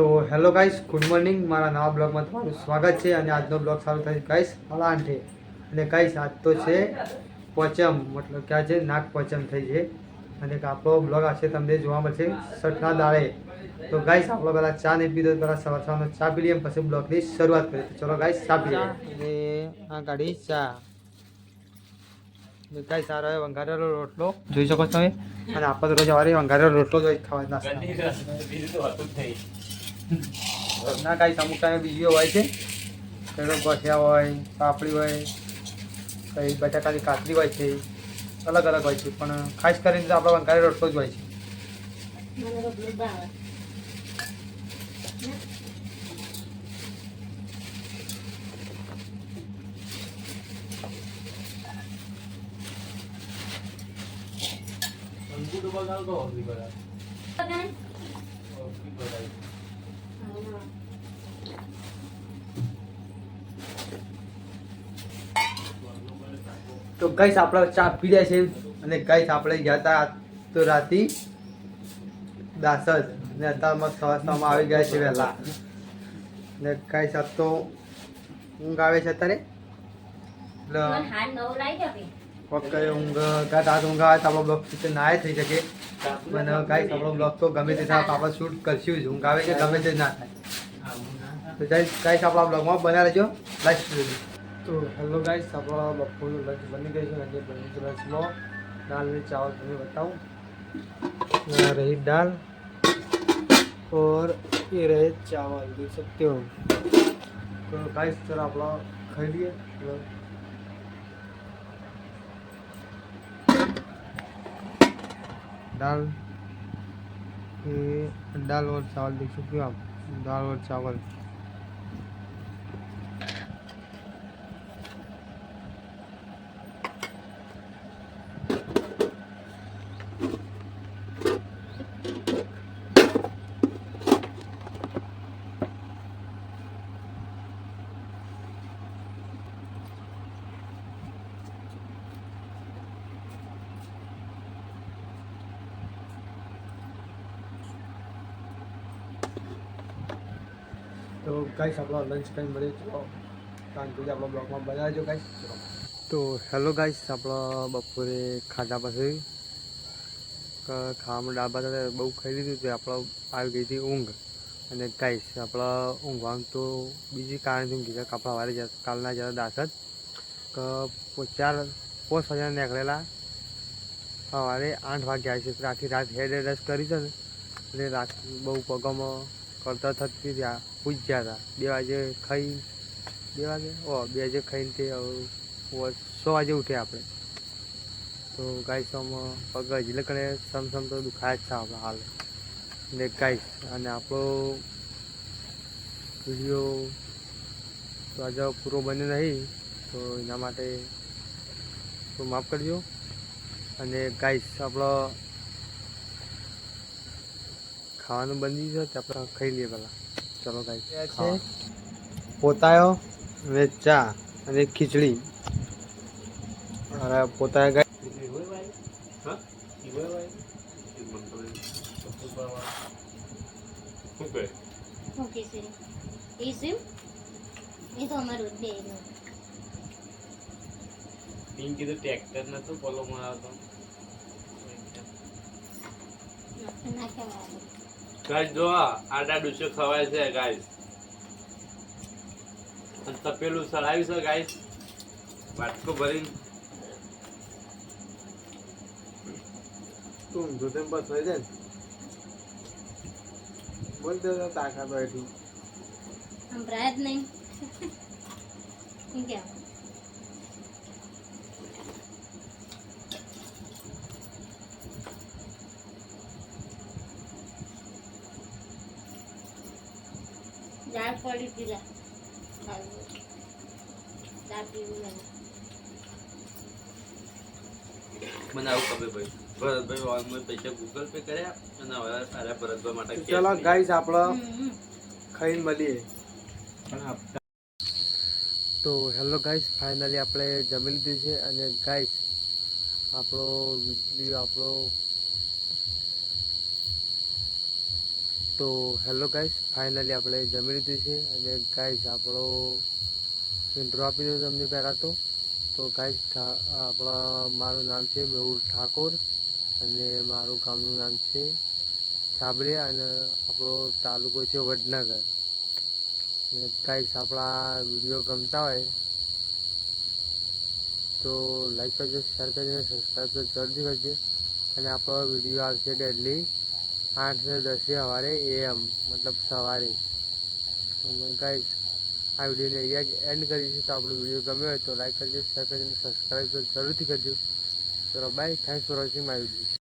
તો hello guys good morning મારા નવા બ્લોગમાં તમારું સ્વાગત છે અને આજનો બ્લોગ સારું થાય ગાઈસ અલાંઠે અને ગાઈસ આજ તો છે પોચમ મતલબ કે આજે નાગ પોચમ થઈ છે. અને આપણો બ્લોગ આજે તમને જોવા મળશે સઠના દાળે તો ગાઈસ આપણો પહેલાં ચા નહીં પીધો પહેલાં સવાર સવારનો ચા પી લઈએ પછી બ્લોગની શરૂઆત કરીએ. તો ચલો ગાઈસ ચા પીએ. અને આ ગાડી ચા. ગાઈસ સારો વંઘારેલો રોટલો. જોઈ શકો છો તમે? અને આપણે રોજ સવારે વંઘારેલો રોટલો જ ખાવા નાસ્તા. ના કાંઈ અમુક ટાઈમે બીજી હોય છે. પેલો ગોઠિયા હોય પાપડી હોય કઈ બટાકાની કાતરી હોય છે. અલગ અલગ હોય છે પણ ખાસ કરીને તો આપણો વંકારી રોટલો જ હોય છે. મને તો ગાઈસ આપણે ચા પી રહ્યા છે અને ગાઈસ આપણે ગયા હતા તો રાતી દાસદ અને અત્યારમાં સવારમાં આવી ગયા છે વહેલા. ને ગાઈસ આજ તો ઊંઘ આવે છે અત્યારે? એટલે વખતે ઊંઘ ગાત હાથ ઊંઘ આવે તો આપણો બ્લોગ રીતે નાય થઈ શકે. અને ગાઈસ આપણો બ્લોગ તો ગમે તે થાય આપણે શૂટ કરશું જ. ઊંઘ આવે કે ગમે તે ના થાય. તો ગાઈસ આપણા બ્લોગમાં બનાવી રહેજો લાઈક તો હેલો ગાઈસ આપણા બપોરનું લંચ બની ગયું છે અને બની ગયું લંચમાં દાલ અને ચાવલ તમને બતાવું यहाँ रही दाल और ये रहे चावल देख सकते हो तो गाइस जरा आप लोग खाई लिए मतलब दाल ये दाल और चावल देख सकते हो आप दाल और चावल તો ગાઈસ આપણો લંચ ટાઈમ મળે ચલો કારણ કે આપણો બ્લોગમાં બનાવજો ગાઈસ તો હેલો ગાઈસ આપણો બપોરે ખાધા પછી ખાવામાં ડાબા હતા, બહુ ખાઈ લીધું તો આપણો આવી ગઈ હતી ઊંઘ. અને ગાઈસ આપણા ઊંઘવાનું તો બીજી કારણ ઊંઘી કે આપણા વારે જ- કાલના જરા દાસત. ચાર પોસ વાગ્યા નીકળેલા. સવારે આઠ વાગ્યા છે આખી રાત હેડ રસ કરી છે ને. એટલે રાત બહુ પગમાં કરતા થતી ત્યાં પૂજ્યા હતા. બે વાગે ખાઈ, બે વાગે? ઓ, બે વાગે ખાઈને તે સો વાગે ઉઠ્યા આપણે. તો ગાઈસ આમાં, પગ હજી લખણે સમ સમ તો દુખાય જ છે આપણે હાલ. ને ગાઈસ, અને આપણો વીડિયો તો આજે પૂરો બન્યો નહીં, તો એના માટે તો માફ કરજો. અને ગાઈસ, આપણો ખાવાનું બની છે તો આપણે ખાઈ લઈએ પહેલાં. ચલો ગાઈ છે. પોતાયો અને ચા અને ખીચડી. અને પોતાયા ગાય. ઓકે સર એ શું એ તો અમારું બે પિંકી તો ટ્રેક્ટર નતો પોલો મારતો નાખ્યા ગાઈસ જો આ આડા ડુસો ખવાય છે ગાય અને તપેલું સળાવ્યું છે ગાય બાટકો ભરીને. તું ઊંધો બસ થઈ જાય બોલ દે તો તાકાત હોય તું પ્રયત્ન નહીં. શું પડી પીલા. મને આવું ખબર ભાઈ ભરતભાઈ ઓનલાઈન પૈસા ગૂગલ પે કર્યા અને હવે સારા ભરતભાઈ માટે ચલો ગાઈઝ ગાઈસ આપણે. ખાઈને મળીએ પણ તો હેલો ગાઈઝ ફાઇનલી આપણે જમી લીધું છે અને ગાઈઝ આપણો વીડિયો આપણો તો હેલો ગાઈસ ફાઇનલી આપણે જમી લીધું છે અને ગાઈસ આપણો ઇન્ટ્રો આપી દો તમને પહેલાં તો. તો ગાઈસ આપણા, મારું નામ છે મેહુલ ઠાકોર અને મારું ગામનું નામ છે છાબડિયા અને આપણો તાલુકો છે વડનગર. અને ગાઈસ આપણા વીડિયો ગમતા હોય તો લાઈક કરજો શેર કરજો અને સબસ્ક્રાઈબ તો જલ્દી કરજો. અને આપણો વીડિયો આવશે ડેલી આઠ ને દસે સવારે એએમ મતલબ સવારે. અને ગાઈસ આ વિડીયોને અહીંયા જ એન્ડ કરીશું તો આપણો વીડિયો ગમ્યો હોય તો લાઈક કરજો શેર કરજો સબસ્ક્રાઈબ તો જરૂરથી કરજો. ચલો bye thanks for watching my video